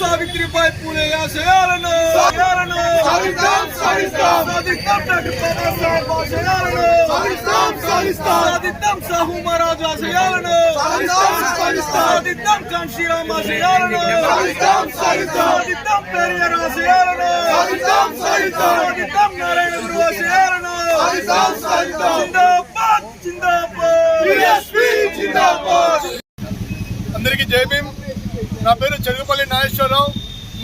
సావిత్రిబాయి పూలే ఆశయాలను సాధిద్దాం సాధిద్దాం సాధిద్దాం డాక్టర్ బాబాసాహెబ్ ఆశయాలను సాధిద్దాం సాధిద్దాం సాధిద్దాం సాహు మహారాజ్ ఆశయాలను సాధిద్దాం సాధిద్దాం సాధిద్దాం కాంశీరామ్ ఆశయాలను సాధిద్దాం సాధిద్దాం సాధిద్దాం పెరియార్ ఆశయాలను సాధిద్దాం సాధిద్దాం సాధిద్దాం నారాయణ గురు ఆశయాలను జిందాబాద్. అందరికీ జై భీమ్. నా పేరు చెరుగుపల్లి నాగేశ్వరరావు.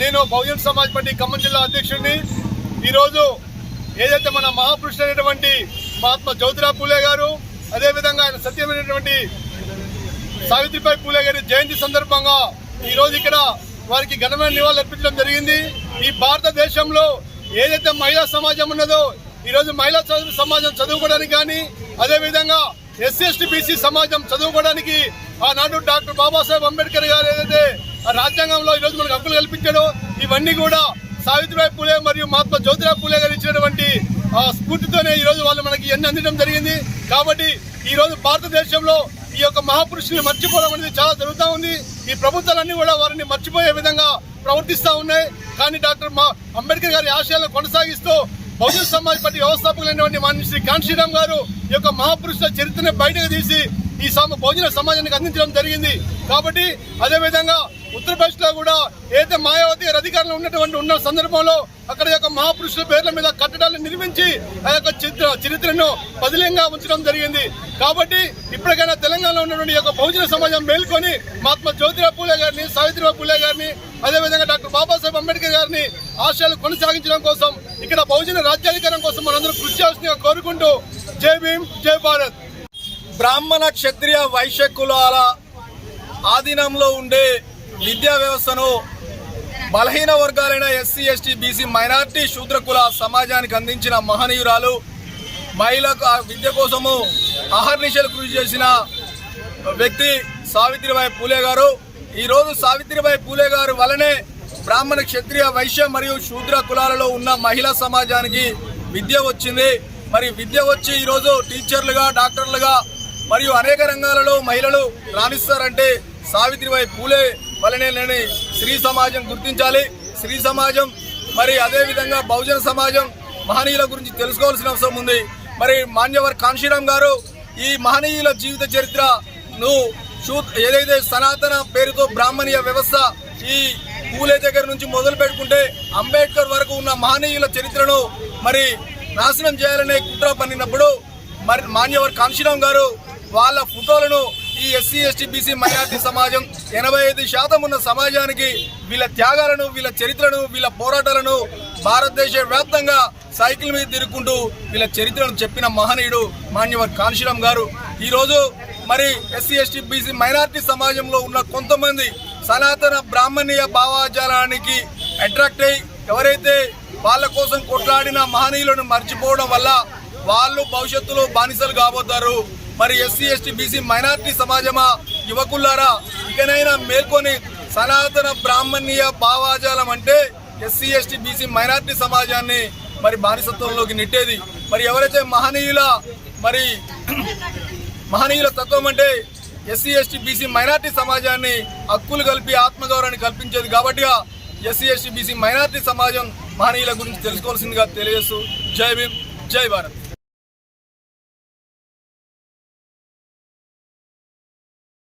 నేను బహుజన్ సమాజ్ పార్టీ ఖమ్మం జిల్లా అధ్యక్షుడిని. ఈరోజు ఏదైతే మన మహాపురుషుడైనటువంటి మహాత్మా జ్యోతిరావు పూలే గారు అదేవిధంగా ఆయన సత్యమైనటువంటి సావిత్రిబాయి పూలే గారి జయంతి సందర్భంగా ఈరోజు ఇక్కడ వారికి ఘనమైన నివాళులు అర్పించడం జరిగింది. ఈ భారతదేశంలో ఏదైతే మహిళా సమాజం ఉన్నదో ఈరోజు మహిళా చదువు- సమాజం చదువుకోవడానికి కానీ అదేవిధంగా ఎస్సీ ఎస్టీ బీసీ సమాజం చదువుకోవడానికి ఆనాడు డాక్టర్ బాబాసాహెబ్ అంబేద్కర్ గారు ఏదైతే రాజ్యాంగంలో ఈరోజు మనకు హక్కులు కల్పించాడో. ఇవన్నీ కూడా సావిత్రిబాయి పూలే మరియు మహాత్మా జ్యోతిరావు పూలే గారు ఇచ్చినటువంటి ఆ స్ఫూర్తితోనే ఈ రోజు వాళ్ళు మనకి ఎన్ని అందించడం జరిగింది. కాబట్టి ఈరోజు భారతదేశంలో ఈ యొక్క మహాపురుషుని మర్చిపోవడం అనేది చాలా జరుగుతూ ఉంది. ఈ ప్రభుత్వాలన్నీ కూడా వారిని మర్చిపోయే విధంగా ప్రవర్తిస్తూ ఉన్నాయి. కానీ డాక్టర్ మా అంబేద్కర్ గారి ఆశయాలను కొనసాగిస్తూ బహుజన సమాజ్ పార్టీ వ్యవస్థాపకులైనటువంటి మాన్య శ్రీ కాంశీరామ్ గారు ఈ యొక్క మహాపురుషుల చరిత్రను బయటకు తీసి ఈ సమ బహుజన సమాజానికి అందించడం జరిగింది. కాబట్టి అదేవిధంగా ఉత్తరప్రదేశ్లో ఉత్తరప్రదేశ్లో కూడా ఏదైతే మాయావతి అధికారంలో ఉన్నటువంటి ఉన్న సందర్భంలో అక్కడ యొక్క మహాపురుషుల పేర్ల మీద కట్టడాలను నిర్మించి ఆ యొక్క చరిత్ర చరిత్రను పదిలంగా ఉంచడం జరిగింది. కాబట్టి ఇప్పటికైనా తెలంగాణలో ఉన్నటువంటి యొక్క బహుజన సమాజం మేల్కొని మహాత్మా జ్యోతిరావు పూలే గారిని సావిత్రిబాయి పూలే గారిని అదేవిధంగా డాక్టర్ బాబాసాహెబ్ అంబేద్కర్ గారిని ఆశయాలు కొనసాగించడం కోసం ఇక్కడ బహుజన రాజ్యాధికారం కోసం మనందరూ కృషి చేయాల్సిందిగా కోరుకుంటూ జై భీమ్ జై భారత్. బ్రాహ్మణ క్షత్రియ వైశ్య కులాల ఆధీనంలో ఉండే విద్యా వ్యవస్థను బలహీన వర్గాలైన ఎస్సీ ఎస్టీ బీసీ మైనార్టీ శూద్ర కుల సమాజానికి అందించిన మహనీయురాలు మహిళకు విద్య కోసము అహర్నిశలు కృషి చేసిన వ్యక్తి సావిత్రిబాయి పూలే గారు. ఈరోజు సావిత్రిబాయి పూలే గారు వలనే బ్రాహ్మణ క్షత్రియ వైశ్య మరియు శూద్ర కులాలలో ఉన్న మహిళా సమాజానికి విద్య వచ్చింది. మరి విద్య వచ్చి ఈరోజు టీచర్లుగా డాక్టర్లుగా మరియు అనేక రంగాలలో మహిళలు రాణిస్తారంటే సావిత్రిబాయి పూలే వలనేనని స్త్రీ సమాజం గుర్తించాలి. స్త్రీ సమాజం మరి అదేవిధంగా బహుజన సమాజం మహనీయుల గురించి తెలుసుకోవాల్సిన అవసరం ఉంది. మరి మాన్యవర్ కాన్షీరామ్ గారు ఈ మహనీయుల జీవిత చరిత్రను చూ ఏదైతే సనాతన పేరుతో బ్రాహ్మణీయ వ్యవస్థ ఈ పూలే దగ్గర నుంచి మొదలు పెట్టుకుంటే అంబేద్కర్ వరకు ఉన్న మహనీయుల చరిత్రను మరి నాశనం చేయాలనే కుట్ర పన్నినప్పుడు మరి మాన్యవర్ కాన్షీరామ్ గారు వాళ్ళ ఫోటోలను ఈ ఎస్సీ ఎస్టీ బీసీ మైనార్టీ సమాజం ఎనభై ఐదు శాతం ఉన్న సమాజానికి వీళ్ళ త్యాగాలను వీళ్ళ చరిత్రను వీళ్ళ పోరాటాలను భారతదేశ వ్యాప్తంగా సైకిల్ మీద తిరుగుకుంటూ వీళ్ళ చరిత్రను చెప్పిన మహనీయుడు మాన్యవర్ కాన్శీరామ్ గారు. ఈరోజు మరి ఎస్సీ ఎస్టీ బీసీ మైనార్టీ సమాజంలో ఉన్న కొంతమంది సనాతన బ్రాహ్మణీయ భావాజాలానికి అట్రాక్ట్ అయ్యి ఎవరైతే వాళ్ళ కోసం కొట్లాడిన మహనీయులను మర్చిపోవడం వల్ల వాళ్ళు భవిష్యత్తులో బానిసలు కాబోతారు. మరి ఎస్సీ ఎస్టీ బీసీ మైనార్టీ సమాజమా యువకులారా? ఇకనైనా మేల్కొని సనాతన బ్రాహ్మణీయ భావాజాలం అంటే ఎస్సీ ఎస్టీ బీసీ మైనార్టీ సమాజాన్ని మరి బానిసత్వంలోకి నెట్టేది. మరి ఎవరైతే మహనీయుల మరి మహనీయుల తత్వం అంటే ఎస్సీ ఎస్టీ బీసీ మైనార్టీ సమాజాన్ని హక్కులు కలిపి ఆత్మగౌరవాన్ని కల్పించేది కాబట్టి ఎస్సీ ఎస్టీ బీసీ మైనార్టీ సమాజం మహనీయుల గురించి తెలుసుకోవాల్సిందిగా తెలియజేస్తూ జై భీమ్ జై భారత్.